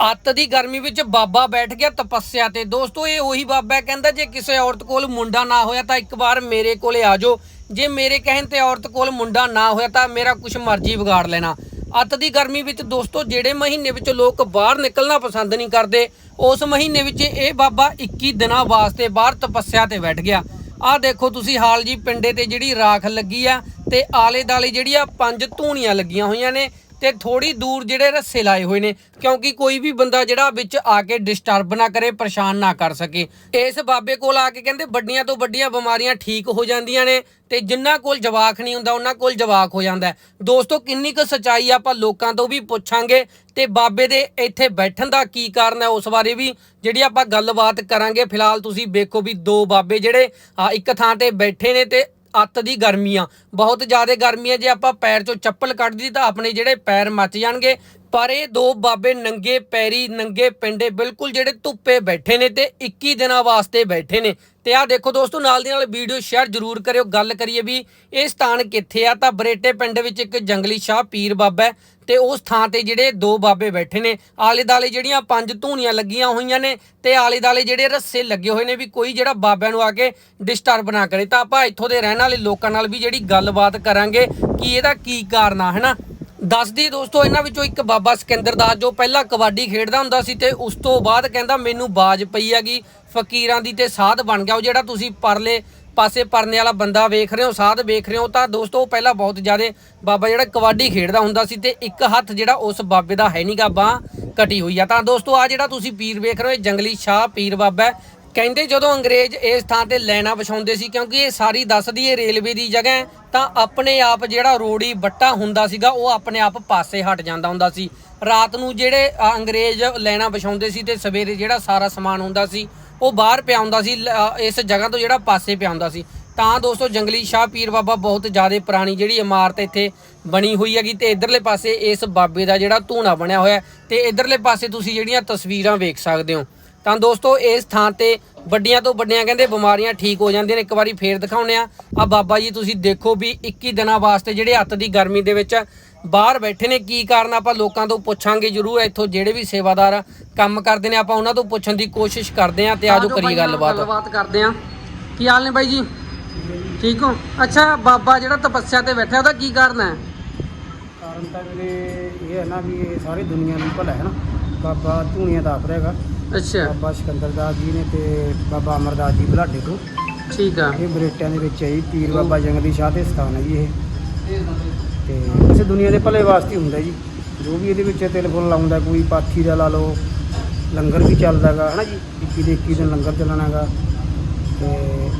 ਅੱਤ ਦੀ ਗਰਮੀ ਵਿੱਚ ਬਾਬਾ ਬੈਠ ਗਿਆ ਤਪੱਸਿਆ ਤੇ। ਦੋਸਤੋ ਇਹ ਉਹੀ ਬਾਬਾ ਹੈ, ਕਹਿੰਦਾ ਜੇ ਕਿਸੇ ਔਰਤ ਕੋਲ ਮੁੰਡਾ ਨਾ ਹੋਇਆ ਤਾਂ ਇੱਕ ਵਾਰ ਮੇਰੇ ਕੋਲੇ ਆ ਜਾਓ। ਜੇ ਮੇਰੇ ਕਹਿਣ ਤੇ ਔਰਤ ਕੋਲ ਮੁੰਡਾ ਨਾ ਹੋਇਆ ਤਾਂ ਮੇਰਾ ਕੁਛ ਮਰਜ਼ੀ ਵਿਗਾੜ ਲੈਣਾ। ਅੱਤ ਦੀ ਗਰਮੀ ਵਿੱਚ ਦੋਸਤੋ ਜਿਹੜੇ ਮਹੀਨੇ ਵਿੱਚ ਲੋਕ ਬਾਹਰ ਨਿਕਲਣਾ ਪਸੰਦ ਨਹੀਂ ਕਰਦੇ ਉਸ ਮਹੀਨੇ ਵਿੱਚ ਇਹ ਬਾਬਾ 21 ਦਿਨਾਂ ਵਾਸਤੇ ਬਾਹਰ ਤਪੱਸਿਆ ਤੇ ਬੈਠ ਗਿਆ। ਆਹ ਦੇਖੋ ਤੁਸੀਂ ਹਾਲ ਜੀ ਪਿੰਡੇ ਤੇ ਜਿਹੜੀ ਰਾਖ ਲੱਗੀ ਆ ਤੇ ਆਲੇ ਦਾਲੇ ਆ ਪੰਜ ਧੂਣੀਆਂ ਲੱਗੀਆਂ ਹੋਈਆਂ ਨੇ ਤੇ ਥੋੜੀ ਦੂਰ ਜਿਹੜੇ ਰੱਸੇ ਲਾਏ ਹੋਏ ਨੇ, ਕਿਉਂਕਿ ਕੋਈ ਵੀ ਬੰਦਾ ਜਿਹੜਾ ਵਿੱਚ ਆ ਕੇ ਡਿਸਟਰਬ ਨਾ ਕਰੇ, ਪਰੇਸ਼ਾਨ ਨਾ ਕਰ ਸਕੇ। ਇਸ ਬਾਬੇ ਕੋਲ ਆ ਕੇ ਕਹਿੰਦੇ, ਵੱਡੀਆਂ ਤੋਂ ਵੱਡੀਆਂ ਬਿਮਾਰੀਆਂ ਠੀਕ ਹੋ ਜਾਂਦੀਆਂ ਨੇ ਤੇ ਜਿਨ੍ਹਾਂ ਕੋਲ ਜਵਾਕ ਨਹੀਂ ਹੁੰਦਾ, ਉਹਨਾਂ ਕੋਲ ਜਵਾਕ ਹੋ ਜਾਂਦਾ ਦੋਸਤੋ, ਕਿੰਨੀ ਕੁ ਸਚਾਈ ਆਪਾਂ ਲੋਕਾਂ ਤੋਂ ਵੀ ਪੁੱਛਾਂਗੇ ਤੇ ਬਾਬੇ ਦੇ ਇੱਥੇ ਬੈਠਣ ਦਾ ਕੀ ਕਾਰਨ ਹੈ, ਉਸ ਬਾਰੇ ਵੀ ਜਿਹੜੀ ਆਪਾਂ ਗੱਲਬਾਤ ਕਰਾਂਗੇ। ਫਿਲਹਾਲ ਤੁਸੀਂ ਵੇਖੋ ਵੀ ਦੋ ਬਾਬੇ ਜਿਹੜੇ ਇੱਕ ਥਾਂ ਤੇ ਬੈਠੇ ਨੇ ਤੇ ਅੱਤ ਦੀ ਗਰਮੀ ਆ ਬਹੁਤ ਜ਼ਿਆਦਾ ਗਰਮੀ ਆ ਜੇ ਆਪਾਂ ਪੈਰ ਚੋਂ ਚੱਪਲ ਕੱਢ ਦੀ ਤਾਂ ਆਪਣੇ ਜਿਹੜੇ ਪੈਰ ਮੱਚ ਜਾਣਗੇ। ਪਰ ਇਹ ਦੋ ਬਾਬੇ ਨੰਗੇ ਪੈਰੀ, ਨੰਗੇ ਪਿੰਡੇ ਬਿਲਕੁਲ ਜਿਹੜੇ ਧੁੱਪੇ ਬੈਠੇ ਨੇ ਤੇ 21 ਦਿਨਾਂ ਵਾਸਤੇ ਬੈਠੇ ਨੇ। ਤੇ ਆਹ ਦੇਖੋ ਦੋਸਤੋ, ਨਾਲ ਦੀ ਨਾਲ ਵੀਡੀਓ ਸ਼ੇਅਰ ਜ਼ਰੂਰ ਕਰਿਓ, ਗੱਲ ਕਰੀਏ ਵੀ ਇਹ ਸਥਾਨ ਕਿੱਥੇ ਆ? ਤਾਂ ਬਰੇਟੇ ਪਿੰਡ ਵਿੱਚ ਇੱਕ ਜੰਗਲੀ ਸ਼ਾਹ ਪੀਰ ਬਾਬਾ ਹੈ ਤੇ ਉਸ ਥਾਂ ਤੇ ਜਿਹੜੇ ਦੋ ਬਾਬੇ ਬੈਠੇ ਨੇ। ਆਲੇ ਦਾਲੇ ਜਿਹੜੀਆਂ ਪੰਜ ਧੂਣੀਆਂ ਲੱਗੀਆਂ ਹੋਈਆਂ ਨੇ ਤੇ ਆਲੇ ਦਾਲੇ ਜਿਹੜੇ ਰੱਸੇ ਲੱਗੇ ਹੋਏ ਨੇ ਵੀ ਕੋਈ ਜਿਹੜਾ ਬਾਬਿਆਂ ਨੂੰ ਆ ਕੇ ਡਿਸਟਰਬ ਨਾ ਕਰੇ। ਤਾਂ ਆਪਾਂ ਇੱਥੋਂ ਦੇ ਰਹਿਣ ਵਾਲੇ ਲੋਕਾਂ ਨਾਲ ਵੀ ਜਿਹੜੀ ਗੱਲਬਾਤ ਕਰਾਂਗੇ ਕਿ ਇਹਦਾ ਕੀ ਕਾਰਨ ਆ, ਹਨਾ? ਦੱਸਦੀ ਦੋਸਤੋ, ਇਹਨਾਂ ਵਿੱਚੋਂ ਇੱਕ ਬਾਬਾ ਸਿਕੰਦਰ ਦਾਸ ਜੋ ਪਹਿਲਾਂ ਕਬੱਡੀ ਖੇਡਦਾ ਹੁੰਦਾ ਸੀ ਤੇ ਉਸ ਤੋਂ ਬਾਅਦ ਕਹਿੰਦਾ ਮੈਨੂੰ ਬਾਜ ਪਈ ਹੈਗੀ, ਫਕੀਰਾਂ ਦੀ ਤੇ ਸਾਧ ਬਣ ਗਿਆ। ਉਹ ਜਿਹੜਾ ਤੁਸੀਂ ਪਰਲੇ ਪਾਸੇ ਪਰਨੇ ਵਾਲਾ ਬੰਦਾ ਵੇਖ ਰਹੇ ਹੋ, ਸਾਧ ਵੇਖ ਰਹੇ ਹੋ, ਤਾਂ ਦੋਸਤੋ ਪਹਿਲਾਂ ਬਹੁਤ ਜ਼ਿਆਦਾ ਬਾਬਾ ਜਿਹੜਾ ਕਬੱਡੀ ਖੇਡਦਾ ਹੁੰਦਾ ਸੀ ਤੇ ਇੱਕ ਹੱਥ ਜਿਹੜਾ ਉਸ ਬਾਬੇ ਦਾ ਹੈ ਨਹੀਂਗਾ ਬਾਹ ਕਟੀ ਹੋਈ ਆ। ਤਾਂ ਦੋਸਤੋ ਆ ਜਿਹੜਾ ਤੁਸੀਂ ਪੀਰ ਵੇਖ ਰਹੇ ਹੋ, ਇਹ ਜੰਗਲੀ ਸ਼ਾਹ ਪੀਰ ਬਾਬਾ ਕਹਿੰਦੇ ਜਦੋਂ ਅੰਗਰੇਜ਼ ਇਸ ਥਾਂ ਤੇ ਲੈਣਾ ਵਿਛਾਉਂਦੇ ਸੀ, ਕਿਉਂਕਿ ਇਹ ਸਾਰੀ ਦੱਸਦੀ ਇਹ ਰੇਲਵੇ ਦੀ ਜਗ੍ਹਾ ਤਾਂ ਆਪਣੇ ਆਪ ਜਿਹੜਾ ਰੋੜੀ ਬੱਟਾ ਹੁੰਦਾ ਸੀਗਾ, ਉਹ ਆਪਣੇ ਆਪ ਪਾਸੇ ਹਟ ਜਾਂਦਾ ਹੁੰਦਾ ਸੀ। ਰਾਤ ਨੂੰ ਜਿਹੜੇ ਅੰਗਰੇਜ਼ ਲੈਣਾ ਵਿਛਾਉਂਦੇ ਸੀ ਤੇ ਸਵੇਰੇ ਜਿਹੜਾ ਸਾਰਾ ਸਮਾਨ ਹੁੰਦਾ ਸੀ, ਉਹ ਬਾਹਰ ਪਿਆ ਹੁੰਦਾ ਸੀ, ਲ- ਇਸ ਜਗ੍ਹਾ ਤੋਂ ਜਿਹੜਾ ਪਾਸੇ ਪਿਆ ਹੁੰਦਾ ਸੀ। ਤਾਂ ਦੋਸਤੋ, ਜੰਗਲੀ ਸ਼ਾਹ ਪੀਰ ਬਾਬਾ ਬਹੁਤ ਜ਼ਿਆਦਾ ਪੁਰਾਣੀ ਜਿਹੜੀ ਇਮਾਰਤ ਇੱਥੇ ਬਣੀ ਹੋਈ ਹੈਗੀ ਤੇ ਇਧਰਲੇ ਪਾਸੇ ਇਸ ਬਾਬੇ ਦਾ ਜਿਹੜਾ ਧੂਣਾ ਬਣਿਆ ਹੋਇਆ ਹੈ। ਤੇ ਇਧਰਲੇ ਪਾਸੇ ਤੁਸੀਂ ਜਿਹੜੀਆਂ ਤਸਵੀਰਾਂ ਵੇਖ ਸਕਦੇ ਹੋ ਤਾਂ ਦੋਸਤੋ ਇਸ ਥਾਂ ਤੇ ਵੱਡੀਆਂ ਤੋਂ ਵੱਡੀਆਂ ਕਹਿੰਦੇ ਬਿਮਾਰੀਆਂ ਠੀਕ ਹੋ ਜਾਂਦੀਆਂ ਨੇ। ਇੱਕ ਵਾਰੀ ਫੇਰ ਦਿਖਾਉਣੇ ਆ ਆ ਬਾਬਾ ਜੀ ਤੁਸੀਂ ਦੇਖੋ ਵੀ 21 ਦਿਨਾਂ ਵਾਸਤੇ ਜਿਹੜੇ ਅੱਤ ਦੀ ਗਰਮੀ ਦੇ ਵਿੱਚ ਬਾਹਰ ਬੈਠੇ ਨੇ ਕੀ ਕਾਰਨ ਆਪਾਂ ਲੋਕਾਂ ਤੋਂ ਪੁੱਛਾਂਗੇ ਜਰੂਰ। ਇੱਥੋਂ ਜਿਹੜੇ ਵੀ ਸੇਵਾਦਾਰ ਕੰਮ ਕਰਦੇ ਨੇ ਆਪਾਂ ਉਹਨਾਂ ਤੋਂ ਪੁੱਛਣ ਦੀ ਕੋਸ਼ਿਸ਼ ਕਰਦੇ ਆਂ ਤੇ ਆਜੋ ਕਰੀਏ ਗੱਲਬਾਤ। ਗੱਲਬਾਤ ਕਰਦੇ ਆਂ ਕੀ ਹਾਲ ਨੇ ਬਾਈ ਜੀ? ਠੀਕ ਹੋ? ਅੱਛਾ ਬਾਬਾ ਜਿਹੜਾ ਤਪੱਸਿਆ ਤੇ ਬੈਠਾ ਉਹਦਾ ਕੀ ਕਾਰਨ ਹੈ? ਕਾਰਨ ਤਾਂ ਵੀਰੇ ਇਹ ਹੈ ਨਾ ਵੀ ਇਹ ਸਾਰੀ ਦੁਨੀਆ ਨੂੰ ਭਲਾ ਹੈ ਨਾ। ਬਾਬਾ ਧੂਣੀਆਂ ਦਾ ਆਪ ਹੈਗਾ। ਅੱਛਾ। ਬਾਬਾ ਸਿਕੰਦਰ ਦਾਸ ਜੀ ਨੇ ਤੇ ਬਾਬਾ ਅਮਰਦਾਸ ਜੀ ਬੁਲਾਡੇ ਤੋਂ। ਠੀਕ ਆ। ਇਹ ਬਰੇਟਿਆਂ ਦੇ ਵਿੱਚ ਹੈ ਜੀ ਪੀਰ ਬਾਬਾ ਜੰਗਲੀ ਸ਼ਾਹ ਦੇ ਸਥਾਨ ਹੈ ਜੀ ਇਹ। ਤੇ ਕਿਸੇ ਦੁਨੀਆ ਦੇ ਭਲੇ ਵਾਸਤੇ ਹੁੰਦਾ ਜੀ। ਜੋ ਵੀ ਇਹਦੇ ਵਿੱਚ ਟੈਲੀਫੋਨ ਲਾਉਂਦਾ ਕੋਈ ਪਾਥੀ ਦਾ ਲਾ ਲਓ ਲੰਗਰ ਵੀ ਚੱਲਦਾਗਾ ਹਨਾ ਜੀ? 21 ਦੇ 21 ਦਿਨ ਲੰਗਰ ਚੱਲਣਾਗਾ। ਤੇ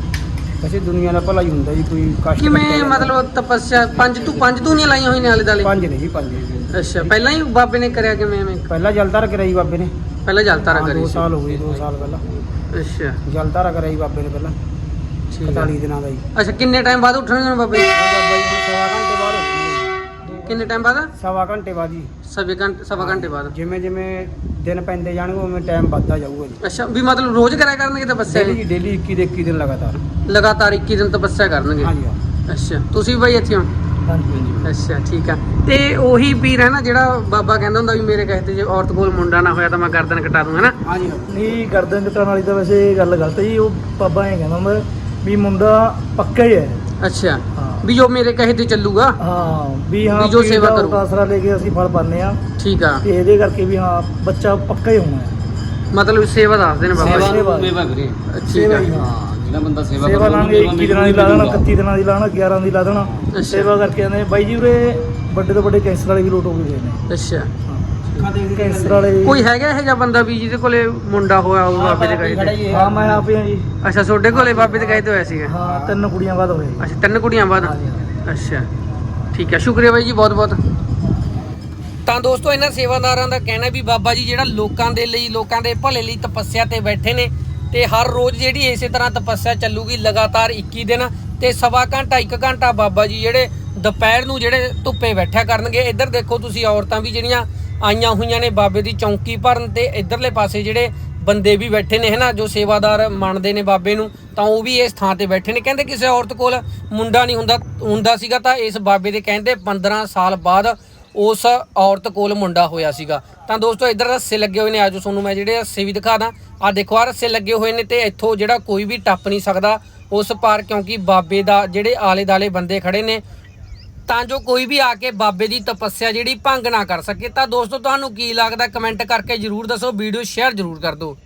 ਕਿਸੇ ਦੁਨੀਆ ਦਾ ਭਲਾ ਹੀ ਹੁੰਦਾ ਜੀ ਕੋਈ ਕਸ਼ਟ ਕਿਵੇਂ। ਮਤਲਬ ਤਪੱਸਿਆ ਪੰਜ ਤੋਂ ਪੰਜ ਧੂਨੀਆਂ ਲਾਈਆਂ ਹੋਈਆਂ ਨੇ ਆਲੇ ਦਾਲੇ ਪੰਜ ਨੇ ਜੀ ਪੰਜ। ਅੱਛਾ ਪਹਿਲਾਂ ਹੀ ਬਾਬੇ ਨੇ ਕਰਿਆ ਕਿਵੇਂ ਐਵੇਂ? ਪਹਿਲਾਂ ਜਲਦਾਰ ਕਰਾਈ ਬਾਬੇ ਨੇ। ਪਹਿਲਾਂ ਜਲਤਾਰਾ ਕਰੀ ਦੋ ਸੀ। ਸਾਲ ਹੋ ਗਏ 2 ਸਾਲ ਪਹਿਲਾਂ। ਅੱਛਾ। ਜਲਦਾਰਾ ਕਰਾਈ ਬਾਬੇ ਨੇ ਪਹਿਲਾਂ ਠੀਕ ਆ। 41 ਦਿਨਾਂ ਦਾ ਜੀ ਅੱਛਾ ਕਿੰਨੇ ਟਾਈਮ ਬਾਅਦ ਉੱਠਣਗੇ ਹੁਣ ਬਾਬੇ? ਬਾਬਾ ਜੀ ਹੁਣ ਸਵਾ ਘੰਟੇ ਬਾਅਦ ਉੱਠਣਗੇ। ਕਿੰਨੇ ਟਾਈਮ ਬਾਅਦ? ਸਵਾ ਘੰਟੇ ਬਾਅਦ ਜੀ। ਸਵੇ ਘੰਟੇ ਸਵਾ ਘੰਟੇ ਬਾਅਦ। ਜਿਵੇਂ ਜਿਵੇਂ ਦਿਨ ਪੈਂਦੇ ਜਾਣਗੇ ਉਵੇਂ ਟਾਈਮ ਵੱਧਦਾ ਜਾਊਗਾ ਜੀ। ਅੱਛਾ ਵੀ ਮਤਲਬ ਰੋਜ਼ ਕਰਿਆ ਕਰਨਗੇ ਤਪੱਸਿਆ ਜੀ ਡੇਲੀ 21 ਦੇ 21 ਦਿਨ ਲਗਾਤਾਰ। ਲਗਾਤਾਰ 21 ਦਿਨ ਤਪੱਸਿਆ ਕਰਨਗੇ। ਹਾਂਜੀ ਅੱਛਾ ਤੁਸੀਂ ਵੀ ਬਾਈ ਇੱਥੇ ਹੋ? ਅੱਛਾ ਠੀਕ ਆ। ਤੇ ਉਹੀ ਪੀਰ ਹੈ ਨਾ ਜਿਹੜਾ ਬਾਬਾ ਕਹਿੰਦਾ ਹੁੰਦਾ ਵੀ ਮੇਰੇ ਕਹੇ ਤੇ ਜੇ ਔਰਤ ਕੋਲ ਮੁੰਡਾ ਨਾ ਹੋਇਆ ਤਾਂ ਮੈਂ ਗਰਦਨ ਕਟਾ ਦੂੰ ਹੈਨਾ ਹਾਂਜੀ ਹਾਂ ਨਹੀਂ ਗਰਦਨ ਕਟਾਉਣ ਵਾਲੀ ਤਾਂ ਵੈਸੇ ਗੱਲ ਗਲਤ ਹੈ ਜੀ। ਉਹ ਬਾਬਾ ਇਹ ਕਹਿੰਦਾ ਹੁੰਦਾ ਵੀ ਮੁੰਡਾ ਪੱਕਾ ਹੀ ਹੈ। ਅੱਛਾ ਹਾਂ। ਵੀ ਜੋ ਮੇਰੇ ਕਹੇ ਤੇ ਚੱਲੂਗਾ ਹਾਂ ਵੀ ਹਾਂ ਵੀ ਜੋ ਸੇਵਾ ਕਰੂ। ਆਸਰਾ ਲੈ ਕੇ ਅਸੀਂ ਫਲ ਪਾਉਂਦੇ ਆ ਠੀਕ ਆ। ਤੇ ਇਹਦੇ ਕਰਕੇ ਵੀ ਹਾਂ ਬੱਚਾ ਪੱਕਾ ਹੀ ਹੋਣਾ ਹੈ। ਮਤਲਬ ਸੇਵਾ ਦੱਸਦੇ ਨੇ ਬਾਬਾ ਸੇਵਾ ਸੇਵਾ ਹੀ ਹਾਂ ਹਾਂ। ਜਿਹੜਾ ਬੰਦਾ ਸੇਵਾ ਸੇਵਾ ਕਰਦਾ ਲਾਂਗੇ 21 ਦਿਨਾਂ ਦੀ ਲਾ ਦੇਣਾ 31 ਦਿਨਾਂ ਦੀ ਲਾਣਾ 11 ਦੀ ਲਾ ਦੇਣਾ। ਸੇਵਾ ਕਰਕੇ ਆਂਦੇ ਬਾਈ ਜੀ ਉਰੇ ਵੱਡੇ ਤੋਂ ਵੱਡੇ ਕੈਂਸਰ ਵਾਲੇ ਵੀ ਲੋਟ ਹੋ ਗਏ ਨੇ। ਅੱਛਾ। ਕੈਂਸਰ ਵਾਲੇ ਕੋਈ ਹੈਗਾ ਇਹ ਜਿਹਾ ਬੰਦਾ ਵੀ ਜਿਹਦੇ ਕੋਲੇ ਮੁੰਡਾ ਹੋਇਆ ਉਹ ਬਾਬੇ ਦੇ ਕਹੇ ਤੇ? ਹਾਂ ਮੈਂ ਆਪ ਹੀ ਹਾਂ ਜੀ। ਅੱਛਾ ਤੁਹਾਡੇ ਕੋਲੇ ਬਾਬੇ ਦੇ ਕਹੇ ਤੇ ਹੋਇਆ ਸੀਗਾ? ਹਾਂ ਤਿੰਨ ਕੁੜੀਆਂ ਬਾਅਦ ਹੋਏ। ਅੱਛਾ ਤਿੰਨ ਕੁੜੀਆਂ ਬਾਅਦ। ਅੱਛਾ। ਠੀਕ ਹੈ ਸ਼ੁਕਰੀਆ ਬਾਈ ਜੀ ਬਹੁਤ ਬਹੁਤ ਤਾਂ ਦੋਸਤੋ ਇਹਨਾਂ ਸੇਵਾਦਾਰਾਂ ਦਾ ਕਹਿਣਾ ਵੀ ਬਾਬਾ ਜੀ ਜਿਹੜਾ ਲੋਕਾਂ ਦੇ ਲਈ ਲੋਕਾਂ ਦੇ ਭਲੇ ਲਈ ਤਪੱਸਿਆ ਤੇ ਬੈਠੇ ਨੇ ਤੇ ਹਰ ਰੋਜ਼ ਜਿਹੜੀ ਇਸੇ ਤਰ੍ਹਾਂ ਤਪੱਸਿਆ ਚੱਲੂਗੀ ਲਗਾਤਾਰ 21 ਦਿਨ ਤੇ ਸਵਾ ਘੰਟਾ 1 ਘੰਟਾ ਬਾਬਾ ਜੀ ਜਿਹੜੇ ਦੁਪਹਿਰ ਨੂੰ ਜਿਹੜੇ ਧੁੱਪੇ ਬੈਠਿਆ ਕਰਨਗੇ। ਇੱਧਰ ਦੇਖੋ ਤੁਸੀਂ ਔਰਤਾਂ ਵੀ ਜਿਹੜੀਆਂ ਆਈਆਂ ਹੋਈਆਂ ਨੇ ਬਾਬੇ ਦੀ ਚੌਂਕੀ ਭਰਨ ਤੇ ਇੱਧਰਲੇ ਪਾਸੇ ਜਿਹੜੇ ਬੰਦੇ ਵੀ ਬੈਠੇ ਨੇ, ਹਨਾ, ਜੋ ਸੇਵਾਦਾਰ ਮੰਨਦੇ ਨੇ ਬਾਬੇ ਨੂੰ, ਤਾਂ ਉਹ ਵੀ ਇਸ ਥਾਂ ਤੇ ਬੈਠੇ ਨੇ। ਕਹਿੰਦੇ ਕਿਸੇ ਔਰਤ ਕੋਲ ਮੁੰਡਾ ਨਹੀਂ ਹੁੰਦਾ ਹੁੰਦਾ ਸੀਗਾ ਤਾਂ ਇਸ ਬਾਬੇ ਦੇ ਕਹਿੰਦੇ 15 ਸਾਲ ਬਾਅਦ ਉਸ ਔਰਤ ਕੋਲ ਮੁੰਡਾ ਹੋਇਆ ਸੀਗਾ। ਤਾਂ ਦੋਸਤੋ ਇੱਧਰ ਰੱਸੇ ਲੱਗੇ ਹੋਏ ਨੇ, ਆਜੋ ਤੁਹਾਨੂੰ ਮੈਂ ਜਿਹੜੇ ਰੱਸੇ ਵੀ ਦਿਖਾ ਦਾਂ। ਆ ਦੇਖੋ ਆ ਰੱਸੇ ਲੱਗੇ ਹੋਏ ਨੇ ਤੇ ਇੱਥੋਂ ਜਿਹੜਾ ਕੋਈ ਵੀ ਟੱਪ ਨਹੀਂ ਸਕਦਾ ਉਸ ਪਾਰ, ਕਿਉਂਕਿ ਬਾਬੇ ਦਾ ਜਿਹੜੇ ਆਲੇ ਦਾਲੇ ਬੰਦੇ ਖੜੇ ਨੇ, ਤਾਂ ਜੋ ਕੋਈ ਵੀ ਆ ਕੇ ਬਾਬੇ ਦੀ ਤਪੱਸਿਆ ਜਿਹੜੀ ਭੰਗ ਨਾ ਕਰ ਸਕੇ। ਤਾਂ ਦੋਸਤੋ, ਤੁਹਾਨੂੰ ਕੀ ਲੱਗਦਾ? ਕਮੈਂਟ ਕਰਕੇ ਜਰੂਰ ਦੱਸੋ, ਵੀਡੀਓ ਸ਼ੇਅਰ ਜਰੂਰ ਕਰ ਦਿਓ।